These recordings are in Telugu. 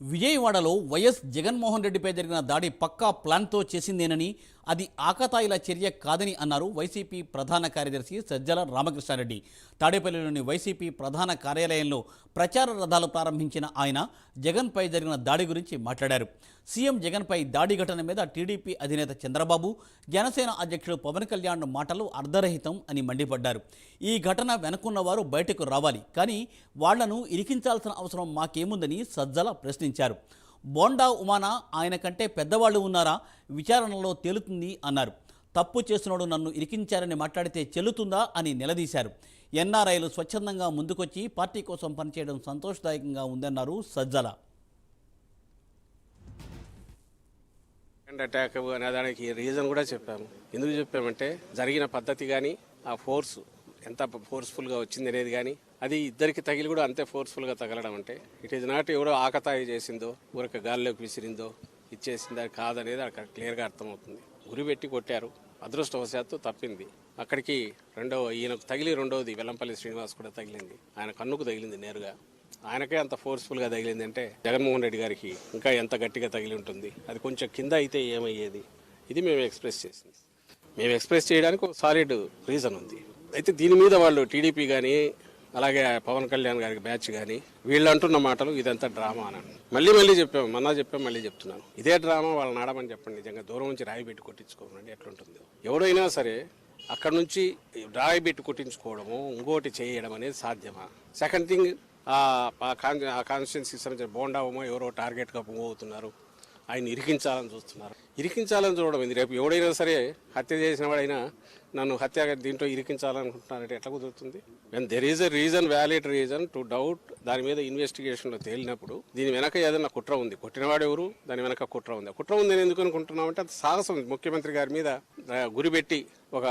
విజయవాడలో వైఎస్ జగన్మోహన్ రెడ్డిపై జరిగిన దాడి పక్కా ప్లాన్తో చేసిందేనని అది ఆకతాయిల చర్య కాదని అన్నారు వైసీపీ ప్రధాన కార్యదర్శి సజ్జల రామకృష్ణారెడ్డి. తాడేపల్లిలోని వైసీపీ ప్రధాన కార్యాలయంలో ప్రచార రథాలు ప్రారంభించిన ఆయన జగన్పై జరిగిన దాడి గురించి మాట్లాడారు. సీఎం జగన్పై దాడి ఘటన మీద టీడీపీ అధినేత చంద్రబాబు జనసేన అధ్యక్షుడు పవన్ కళ్యాణ్ మాటలు అర్ధరహితం అని మండిపడ్డారు. ఈ ఘటన వెనుకున్నవారు బయటకు రావాలి కానీ వాళ్ళను ఇరికించాల్సిన అవసరం మాకేముందని సజ్జల ప్రశ్నించారు. బోండా ఉమానా ఆయన కంటే పెద్దవాళ్ళు ఉన్నారా? విచారణలో తేలుతుంది అన్నారు. తప్పు చేసినోడు నన్ను ఇరికించారని మాట్లాడితే చెల్లుతుందా అని నిలదీశారు. ఎన్ఆర్ఐలు స్వచ్ఛందంగా ముందుకొచ్చి పార్టీ కోసం పనిచేయడం సంతోషదాయకంగా ఉందన్నారు సజ్జల. అటాక్ అనే దానికి రీజన్ కూడా చెప్పాము. ఎందుకు చెప్పామంటే జరిగిన పద్ధతి కానీ ఆ ఫోర్స్ ఎంత ఫోర్స్ఫుల్గా వచ్చింది అనేది కానీ అది ఇద్దరికి తగిలి కూడా అంతే ఫోర్స్ఫుల్గా తగలడం అంటే ఇట్ ఈజ్ నాట్ ఎవరో ఆకతాయి చేసిందో ఊరక గాల్లోకి విసిరిందో ఇచ్చేసిందో అది కాదనేది అక్కడ క్లియర్గా అర్థమవుతుంది. గురి పెట్టి కొట్టారు. అదృష్టవశాత్తు తప్పింది. అక్కడికి రెండవ ఈయనకు తగిలి రెండవది వెల్లంపల్లి శ్రీనివాస్ కూడా తగిలింది. ఆయన కన్నుకు తగిలింది నేరుగా. ఆయనకే అంత ఫోర్స్ఫుల్గా తగిలింది అంటే జగన్మోహన్ రెడ్డి గారికి ఇంకా ఎంత గట్టిగా తగిలి ఉంటుంది? అది కొంచెం కింద అయితే ఏమయ్యేది? ఇది మేము ఎక్స్ప్రెస్ చేసింది. మేము ఎక్స్ప్రెస్ చేయడానికి ఒక సాలిడ్ రీజన్ ఉంది. అయితే దీని మీద వాళ్ళు టీడీపీ కానీ అలాగే పవన్ కళ్యాణ్ గారికి బ్యాచ్ కానీ వీళ్ళు అంటున్న మాటలు ఇదంతా డ్రామా అని మళ్ళీ మళ్ళీ చెప్పాము మన్నా చెప్పాము మళ్ళీ చెప్తున్నాను. ఇదే డ్రామా వాళ్ళని ఆడమని చెప్పండి నిజంగా దూరం నుంచి రాయి పెట్టి కొట్టించుకోమని ఎట్లుంటుంది. ఎవడైనా సరే అక్కడ నుంచి రాయి పెట్టి కొట్టించుకోవడము ఇంకోటి చేయడం అనేది సాధ్యమా? సెకండ్ థింగ్ ఆ కాన్స్టిట్యున్సీకి సంబంధించిన బోండావమో ఎవరో టార్గెట్గా మూవ్ అవుతున్నారు. ఆయన ఇరికించాలని చూస్తున్నారు. ఇరికించాలని చూడడం ఇది రేపు ఎవడైనా సరే హత్య చేసిన వాడైనా నన్ను హత్య దీంట్లో ఇరికించాలనుకుంటున్నారంటే ఎట్లా కుదురుతుంది? When there is a reason valid reason to doubt దాని మీద ఇన్వెస్టిగేషన్లో తేలినప్పుడు దీని వెనక ఏదైనా కుట్ర ఉంది? కొట్టినవాడు ఎవరు? దాని వెనక కుట్ర ఉంది. ఆ కుట్ర ఉంది ఎందుకు అనుకుంటున్నామంటే అది సాహసం. ముఖ్యమంత్రి గారి మీద గురిపెట్టి ఒక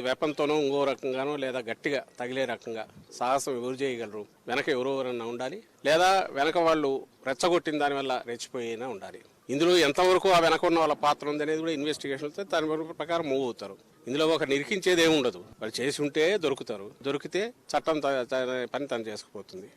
వెపన్తోనో ఇంకో రకంగానో లేదా గట్టిగా తగిలే రకంగా సాహసం ఎవరు చేయగలరు? వెనక ఎవరో ఎవరన్నా ఉండాలి? లేదా వెనక వాళ్ళు రెచ్చగొట్టిన దానివల్ల రెచ్చిపోయినా ఉండాలి? ఇందులో ఎంతవరకు ఆ వెనక ఉన్న వాళ్ళ పాత్ర ఉంది అనేది కూడా ఇన్వెస్టిగేషన్ దాని ప్రకారం మూవ్ అవుతారు. ఇందులో ఒక నిరికించేది ఏమి ఉండదు వాళ్ళు చేసి ఉంటే దొరుకుతారు. దొరికితే చట్టం త- పని తను చేసుకుపోతుంది.